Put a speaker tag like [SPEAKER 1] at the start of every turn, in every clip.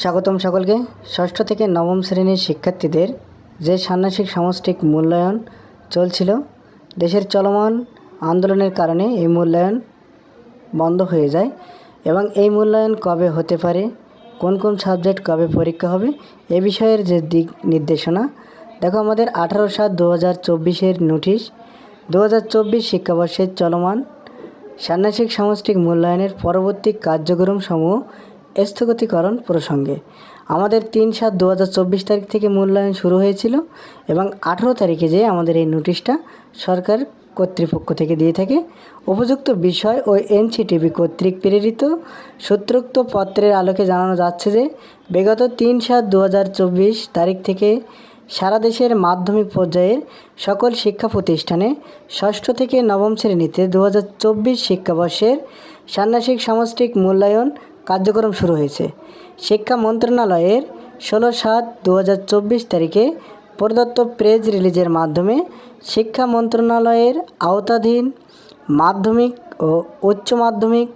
[SPEAKER 1] স্বাগতম সকলকে। ষষ্ঠ থেকে নবম শ্রেণির শিক্ষার্থীদের যে ষান্মাসিক সামষ্টিক মূল্যায়ন চলছিল, দেশের চলমান আন্দোলনের কারণে এই মূল্যায়ন বন্ধ হয়ে যায় এবং এই মূল্যায়ন কবে হতে পারে, কোন কোন সাবজেক্ট কবে পরীক্ষা হবে, এ বিষয়ের যে দিক নির্দেশনা, দেখো আমাদের আঠারো সাত দু হাজার চব্বিশের নোটিশ। দু হাজার চব্বিশ শিক্ষাবর্ষের চলমান ষান্মাসিক সামষ্টিক মূল্যায়নের পরবর্তী কার্যক্রম সমূহ স্থগতিকরণ প্রসঙ্গে। আমাদের তিন সাত দু তারিখ থেকে মূল্যায়ন শুরু হয়েছিল এবং আঠেরো তারিখে যে আমাদের এই নোটিশটা সরকার কর্তৃপক্ষ থেকে দিয়ে থাকে, উপযুক্ত বিষয় ও এনসিটিভি কর্তৃক প্রেরিত। সূত্রোক্ত পত্রের আলোকে জানানো যাচ্ছে যে, বিগত তিন সাত দু তারিখ থেকে সারা দেশের মাধ্যমিক পর্যায়ের সকল শিক্ষা প্রতিষ্ঠানে ষষ্ঠ থেকে নবম শ্রেণীতে দু হাজার চব্বিশ শিক্ষাবর্ষের ষান্মাসিক সামষ্টিক মূল্যায়ন কার্যক্রম শুরু হয়েছে। শিক্ষা মন্ত্রণালয়ের ষোলো সাত দু তারিখে প্রদত্ত প্রেস রিলিজের মাধ্যমে শিক্ষা মন্ত্রণালয়ের আওতাধীন মাধ্যমিক ও উচ্চ মাধ্যমিক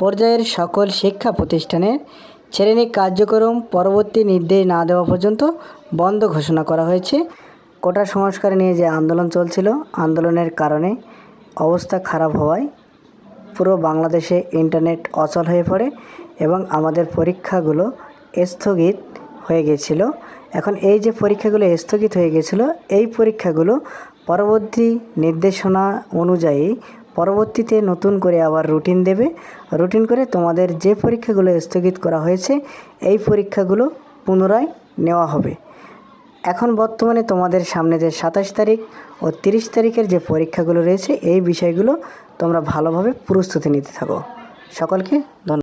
[SPEAKER 1] পর্যায়ের সকল শিক্ষা প্রতিষ্ঠানের শ্রেণি কার্যক্রম পরবর্তী নির্দেশ না দেওয়া পর্যন্ত বন্ধ ঘোষণা করা হয়েছে। কোটা সংস্কার নিয়ে যে আন্দোলন চলছিল, আন্দোলনের কারণে অবস্থা খারাপ হওয়ায় পুরো বাংলাদেশে ইন্টারনেট অচল হয়ে পড়ে। এবং আমাদের পরীক্ষাগুলো স্থগিত হয়ে গেছিল। এখন এই যে পরীক্ষাগুলো স্থগিত হয়ে গেছিল, এই পরীক্ষাগুলো পরবর্তী নির্দেশনা অনুযায়ী পরবর্তীতে নতুন করে আবার রুটিন দেবে। রুটিন করে তোমাদের যে পরীক্ষাগুলো স্থগিত করা হয়েছে, এই পরীক্ষাগুলো পুনরায় নেওয়া হবে। এখন বর্তমানে তোমাদের সামনে যে সাতাশ তারিখ ও তিরিশ তারিখের যে পরীক্ষাগুলো রয়েছে, এই বিষয়গুলো তোমরা ভালোভাবে প্রস্তুতি নিতে থাকো। সকলকে ধন্যবাদ।